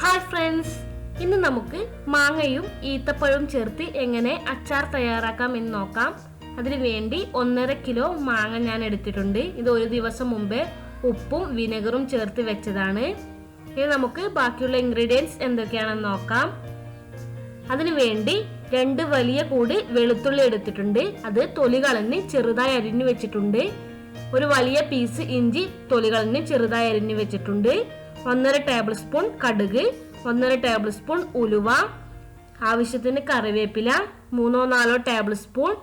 Hi friends ഇന്ന് നമുക്ക് മാങ്ങയും ഈത്തപ്പഴവും ചേർത്ത് എങ്ങനെ അച്ചാർ തയ്യാറാക്കാം എന്ന് നോക്കാം. അതിനു വേണ്ടി ഒന്നര കിലോ മാങ്ങ ഞാൻ എടുത്തിട്ടുണ്ട്. ഇത് ഒരു ദിവസം മുമ്പേ ഉപ്പും വിനെഗറും ചേർത്ത് വെച്ചതാണ്. ഇനി നമുക്ക് ബാക്കിയുള്ള ഇൻഗ്രീഡിയൻസ് എന്തൊക്കെയാണെന്ന് നോക്കാം. അതിനു വേണ്ടി രണ്ട് വലിയ കൂടി വെളുത്തുള്ളി എടുത്തിട്ടുണ്ട്. അത് തൊലി കളഞ്ഞ് ചെറുതായി അരിഞ്ഞു വെച്ചിട്ടുണ്ട്. ഒരു വലിയ പീസ് ഇഞ്ചി തൊലികളഞ്ഞ് ചെറുതായി അരിഞ്ഞു വെച്ചിട്ടുണ്ട്. ഒന്നര ടേബിൾ സ്പൂൺ കടുക് ഒന്നര ടേബിൾ സ്പൂൺ ഉലുവ ആവശ്യത്തിന് കറിവേപ്പില മൂന്നോ നാലോ ടേബിൾ സ്പൂൺ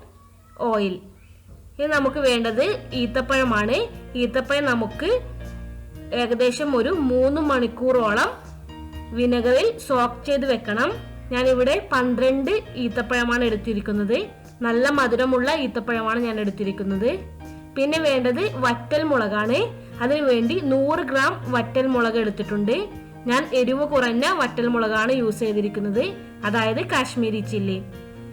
ഓയിൽ ഇനി നമുക്ക് വേണ്ടത് ഈത്തപ്പഴമാണ്. ഈത്തപ്പഴം നമുക്ക് ഏകദേശം ഒരു മൂന്ന് മണിക്കൂറോളം വിനെഗറിൽ സോക്ക് ചെയ്ത് വെക്കണം. ഞാനിവിടെ പന്ത്രണ്ട് ഈത്തപ്പഴമാണ് എടുത്തിരിക്കുന്നത്. നല്ല മധുരമുള്ള ഈത്തപ്പഴമാണ് ഞാൻ എടുത്തിരിക്കുന്നത്. പിന്നെ വേണ്ടത് വറ്റൽ മുളകാണ്. അതിനു വേണ്ടി നൂറ് ഗ്രാം വറ്റൽ മുളക് എടുത്തിട്ടുണ്ട്. ഞാൻ എരിവ് കുറഞ്ഞ വറ്റൽ മുളകാണ് യൂസ് ചെയ്തിരിക്കുന്നത്. അതായത് കാശ്മീരി ചില്ലി.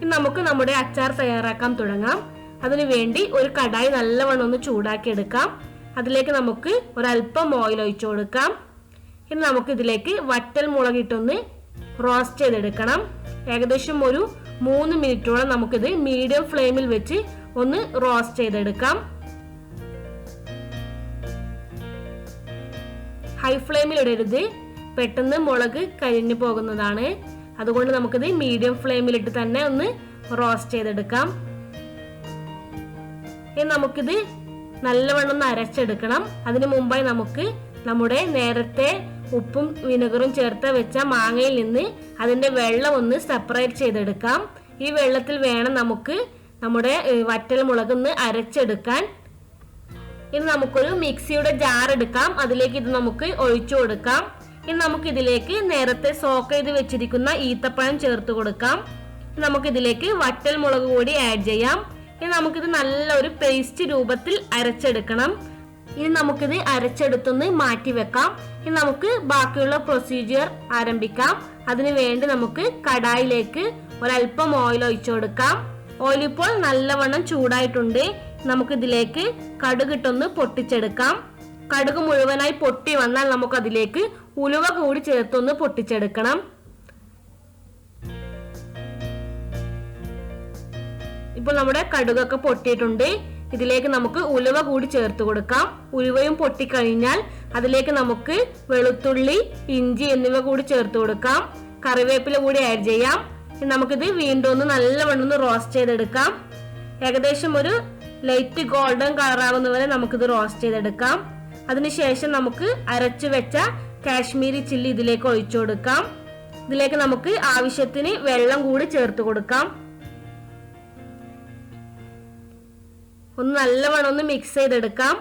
ഇനി നമുക്ക് നമ്മുടെ അച്ചാർ തയ്യാറാക്കാൻ തുടങ്ങാം. അതിനു വേണ്ടി ഒരു കടായി നല്ലവണ്ണം ഒന്ന് ചൂടാക്കി എടുക്കാം. അതിലേക്ക് നമുക്ക് ഒരല്പം ഓയിൽ ഒഴിച്ചു കൊടുക്കാം. ഇനി നമുക്ക് ഇതിലേക്ക് വറ്റൽ മുളകിട്ടൊന്ന് റോസ്റ്റ് ചെയ്തെടുക്കണം. ഏകദേശം ഒരു മൂന്ന് മിനിറ്റോളം നമുക്കിത് മീഡിയം ഫ്ലെയിമിൽ വെച്ച് ഒന്ന് റോസ്റ്റ് ചെയ്തെടുക്കാം. ഹൈ ഫ്ലെയിമിൽ ഇടരുത്. പെട്ടെന്ന് മുളക് കരിഞ്ഞു പോകുന്നതാണ്. അതുകൊണ്ട് നമുക്കിത് മീഡിയം ഫ്ലെയിമിലിട്ട് തന്നെ ഒന്ന് റോസ്റ്റ് ചെയ്തെടുക്കാം. ഇനി നമുക്കിത് നല്ലവണ്ണം അരച്ചെടുക്കണം. അതിനു മുമ്പായി നമുക്ക് നമ്മുടെ നേരത്തെ ഉപ്പും വിനെഗറും ചേർത്ത് വെച്ച മാങ്ങയിൽ നിന്ന് അതിന്റെ വെള്ളം ഒന്ന് സെപ്പറേറ്റ് ചെയ്തെടുക്കാം. ഈ വെള്ളത്തിൽ വേണം നമുക്ക് നമ്മുടെ വറ്റൽ മുളക് ഒന്ന് അരച്ചെടുക്കാൻ. ഇനി നമുക്കൊരു മിക്സിയുടെ ജാർ എടുക്കാം. അതിലേക്ക് ഇത് നമുക്ക് ഒഴിച്ചു കൊടുക്കാം. ഇനി നമുക്ക് ഇതിലേക്ക് നേരത്തെ സോക്ക് ചെയ്ത് വെച്ചിരിക്കുന്ന ഈത്തപ്പഴം ചേർത്ത് കൊടുക്കാം. നമുക്കിതിലേക്ക് വറ്റൽ മുളക് കൂടി ആഡ് ചെയ്യാം. ഇനി നമുക്കിത് നല്ല ഒരു പേസ്റ്റ് രൂപത്തിൽ അരച്ചെടുക്കണം. ഇനി നമുക്കിത് അരച്ചെടുത്തൊന്ന് മാറ്റി വെക്കാം. ഇനി നമുക്ക് ബാക്കിയുള്ള പ്രൊസീജിയർ ആരംഭിക്കാം. അതിനു വേണ്ടി നമുക്ക് കടായിലേക്ക് ഒരല്പം ഓയിൽ ഒഴിച്ചു കൊടുക്കാം. ഓയിൽ ഇപ്പോൾ നല്ലവണ്ണം ചൂടായിട്ടുണ്ട്. നമുക്ക് ഇതിലേക്ക് കടുകിട്ടൊന്ന് പൊട്ടിച്ചെടുക്കാം. കടുക് മുഴുവനായി പൊട്ടി വന്നാൽ നമുക്കതിലേക്ക് ഉലുവ കൂടി ചേർത്തൊന്ന് പൊട്ടിച്ചെടുക്കണം. ഇപ്പോൾ നമ്മുടെ കടുകൊക്കെ പൊട്ടിയിട്ടുണ്ട്. ഇതിലേക്ക് നമുക്ക് ഉലുവ കൂടി ചേർത്ത് കൊടുക്കാം. ഉലുവയും പൊട്ടിക്കഴിഞ്ഞാൽ അതിലേക്ക് നമുക്ക് വെളുത്തുള്ളി ഇഞ്ചി എന്നിവ കൂടി ചേർത്ത് കൊടുക്കാം. കറിവേപ്പില കൂടി ആഡ് ചെയ്യാം. നമുക്കിത് വീണ്ടും ഒന്ന് നല്ലവണ്ണം ഒന്ന് റോസ്റ്റ് ചെയ്തെടുക്കാം. ഏകദേശം ഒരു ലൈറ്റ് ഗോൾഡൻ കളർ ആകുന്ന വരെ നമുക്കിത് റോസ്റ്റ് ചെയ്തെടുക്കാം. അതിനുശേഷം നമുക്ക് അരച്ചു വെച്ച കാശ്മീരി ചില്ലി ഇതിലേക്ക് ഒഴിച്ചു കൊടുക്കാം. ഇതിലേക്ക് നമുക്ക് ആവശ്യത്തിന് വെള്ളം കൂടി ചേർത്ത് കൊടുക്കാം. ഒന്ന് നല്ലവണ്ണം ഒന്ന് മിക്സ് ചെയ്തെടുക്കാം.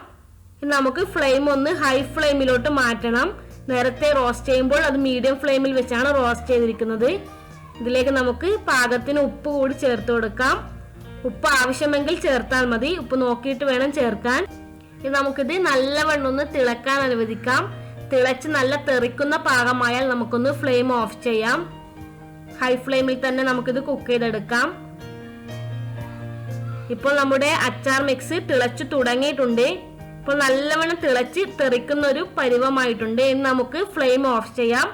നമുക്ക് ഫ്ലെയിം ഒന്ന് ഹൈ ഫ്ലെയിമിലോട്ട് മാറ്റണം. നേരത്തെ റോസ്റ്റ് ചെയ്യുമ്പോൾ അത് മീഡിയം ഫ്ലെയിമിൽ വെച്ചാണ് റോസ്റ്റ് ചെയ്തിരിക്കുന്നത്. ഇതിലേക്ക് നമുക്ക് പാകത്തിന് ഉപ്പ് കൂടി ചേർത്ത് കൊടുക്കാം. ഉപ്പ് ആവശ്യമെങ്കിൽ ചേർത്താൽ മതി. ഉപ്പ് നോക്കിയിട്ട് വേണം ചേർക്കാൻ. ഇനി നമുക്കിത് നല്ലവണ്ണം ഒന്ന് തിളക്കാൻ അനുവദിക്കാം. തിളച്ച് നല്ല തെറിക്കുന്ന പാകമായാൽ നമുക്കൊന്ന് ഫ്ലെയിം ഓഫ് ചെയ്യാം. ഹൈ ഫ്ലെയിമിൽ തന്നെ നമുക്കിത് കുക്ക് ചെയ്തെടുക്കാം. ഇപ്പോൾ നമ്മുടെ അച്ചാർ മിക്സ് തിളച്ചു തുടങ്ങിയിട്ടുണ്ട്. ഇപ്പോൾ നല്ലവണ്ണം തിളച്ച് തെറിക്കുന്ന ഒരു പരുവമായിട്ടുണ്ട്. ഇനി നമുക്ക് ഫ്ലെയിം ഓഫ് ചെയ്യാം.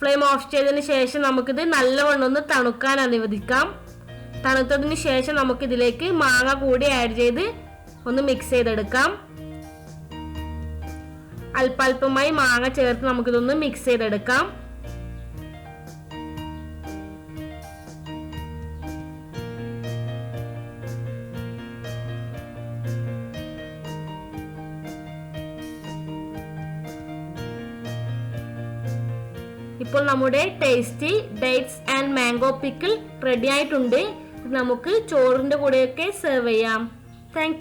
ഫ്ലെയിം ഓഫ് ചെയ്തതിന് ശേഷം നമുക്കിത് നല്ലവണ്ണം ഒന്ന് തണുക്കാൻ അനുവദിക്കാം. തണുത്തതിന് ശേഷം നമുക്ക് ഇതിലേക്ക് മാങ്ങ കൂടി ആഡ് ചെയ്ത് ഒന്ന് മിക്സ് ചെയ്തെടുക്കാം. അല്പാൽപമായി മാങ്ങ ചേർത്ത് നമുക്കിതൊന്ന് മിക്സ് ചെയ്തെടുക്കാം. ഇപ്പോൾ നമ്മുടെ tasty dates and mango pickle ready ആയിട്ടുണ്ട്. നമുക്ക് ചോറിന്റെ കൂടെയൊക്കെ സെർവ് ചെയ്യാം. താങ്ക്